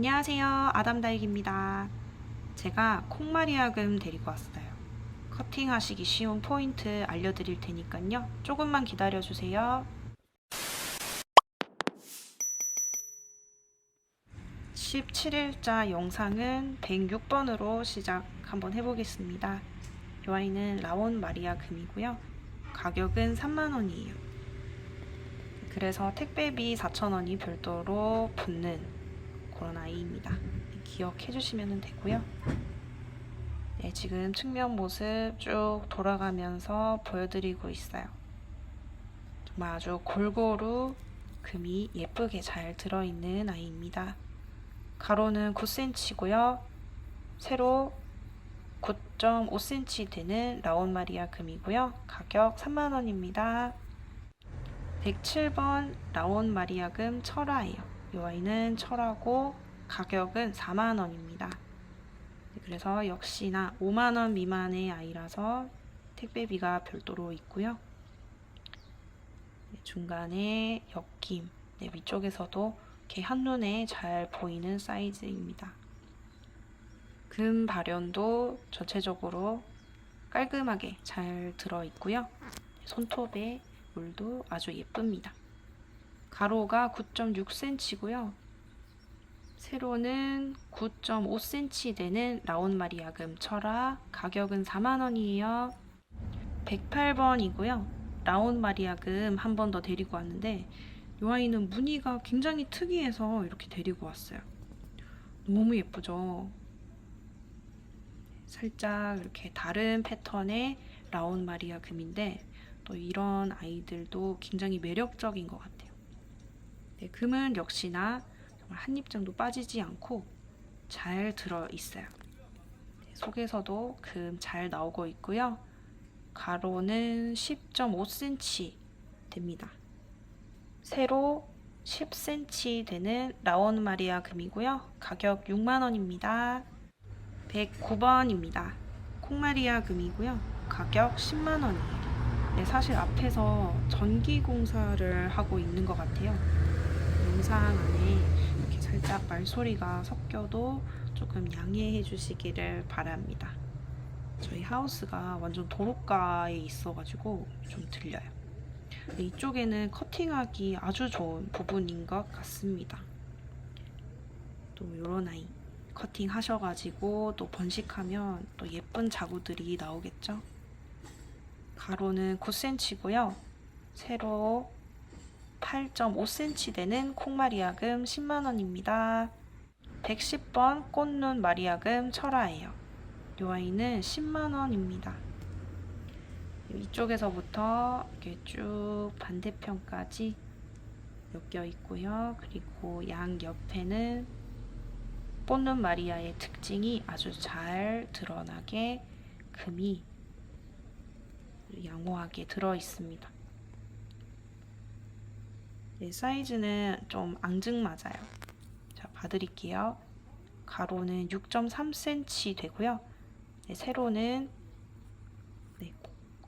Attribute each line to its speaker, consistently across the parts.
Speaker 1: 안녕하세요. 아담다익입니다. 제가 콩마리아금 데리고 왔어요. 커팅하시기 쉬운 포인트 알려드릴 테니까요. 조금만 기다려주세요. 17일자 영상은 106번으로 시작 한번 해보겠습니다. 이 아이는 라온 마리아 금이고요. 가격은 3만원이에요. 그래서 택배비 4,000원이 별도로 붙는 그런 아이입니다. 기억해 주시면 되고요. 네, 지금 측면 모습 쭉 돌아가면서 보여드리고 있어요. 정말 아주 골고루 금이 예쁘게 잘 들어있는 아이입니다. 가로는 9cm고요. 세로 9.5cm 되는 라온 마리아 금이고요. 가격 3만원입니다. 107번 라온 마리아 금 철화예요. 이 아이는 철하고 가격은 4만 원입니다. 그래서 역시나 5만 원 미만의 아이라서 택배비가 별도로 있고요. 네, 중간에 엮임, 네, 위쪽에서도 이렇게 한눈에 잘 보이는 사이즈입니다. 금 발연도 전체적으로 깔끔하게 잘 들어 있고요. 손톱에 물도 아주 예쁩니다. 가로가 9.6cm고요. 세로는 9.5cm 되는 라온 마리아금 철화 가격은 4만원이에요. 108번이고요. 라온 마리아금 한 번 더 데리고 왔는데 이 아이는 무늬가 굉장히 특이해서 이렇게 데리고 왔어요. 너무 예쁘죠? 살짝 이렇게 다른 패턴의 라온 마리아 금인데 또 이런 아이들도 굉장히 매력적인 것 같아요. 네, 금은 역시나 한입 정도 빠지지 않고 잘 들어 있어요. 네, 속에서도 금 잘 나오고 있고요. 가로는 10.5cm 됩니다. 세로 10cm 되는 라온 마리아 금이고요. 가격 6만원입니다. 109번입니다. 콩마리아 금이고요. 가격 10만원이에요. 네, 사실 앞에서 전기 공사를 하고 있는 것 같아요. 영상 안에 이렇게 살짝 말소리가 섞여도 조금 양해해 주시기를 바랍니다. 저희 하우스가 완전 도로가에 있어가지고 좀 들려요. 네, 이쪽에는 커팅하기 아주 좋은 부분인 것 같습니다. 또 이런 아이 커팅 하셔가지고 또 번식하면 또 예쁜 자구들이 나오겠죠? 가로는 9cm고요. 세로 8.5cm 되는 콩마리아금 10만원입니다. 110번 꽃눈 마리아금 철화예요. 이 아이는 10만원입니다. 이쪽에서부터 이렇게 쭉 반대편까지 엮여 있고요. 그리고 양 옆에는 꽃눈 마리아의 특징이 아주 잘 드러나게 금이 양호하게 들어 있습니다. 네, 사이즈는 좀 앙증맞아요. 자, 봐드릴게요. 가로는 6.3cm 되고요. 네, 세로는 네,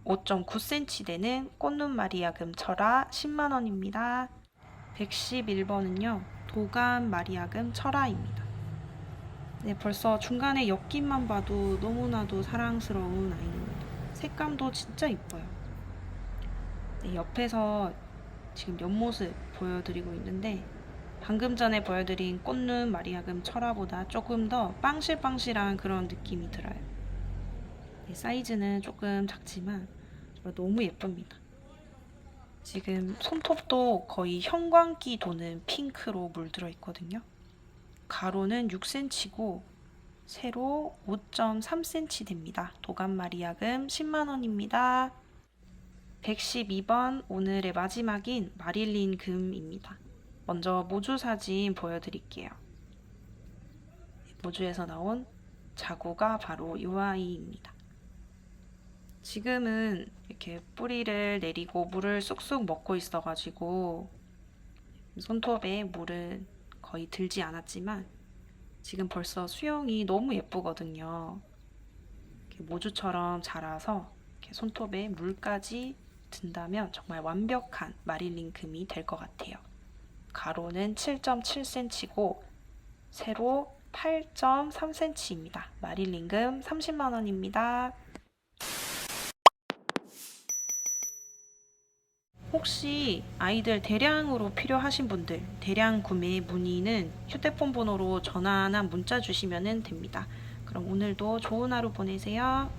Speaker 1: 5.9cm 되는 꽃눈 마리아금 철화 10만원입니다. 111번은요, 도감 마리아금 철화입니다. 네, 벌써 중간에 엮임만 봐도 너무나도 사랑스러운 아이입니다. 색감도 진짜 이뻐요. 네, 옆에서 지금 옆모습 보여드리고 있는데 방금 전에 보여드린 꽃눈 마리아금 철화보다 조금 더 빵실빵실한 그런 느낌이 들어요. 네, 사이즈는 조금 작지만 너무 예쁩니다. 지금 손톱도 거의 형광기 도는 핑크로 물들어 있거든요. 가로는 6cm고 세로 5.3cm 됩니다. 도감 마리아금 10만원입니다. 112번 오늘의 마지막인 마릴린 금입니다. 먼저 모주 사진 보여드릴게요. 모주에서 나온 자구가 바로 이 아이입니다. 지금은 이렇게 뿌리를 내리고 물을 쑥쑥 먹고 있어가지고 손톱에 물은 거의 들지 않았지만 지금 벌써 수영이 너무 예쁘거든요. 모주처럼 자라서 손톱에 물까지 든다면 정말 완벽한 마릴린 금이 될 것 같아요. 가로는 7.7cm고 세로 8.3cm입니다. 마릴링 금 30만원입니다. 혹시 아이들 대량으로 필요하신 분들 대량 구매 문의는 휴대폰 번호로 전화나 문자 주시면 됩니다. 그럼 오늘도 좋은 하루 보내세요.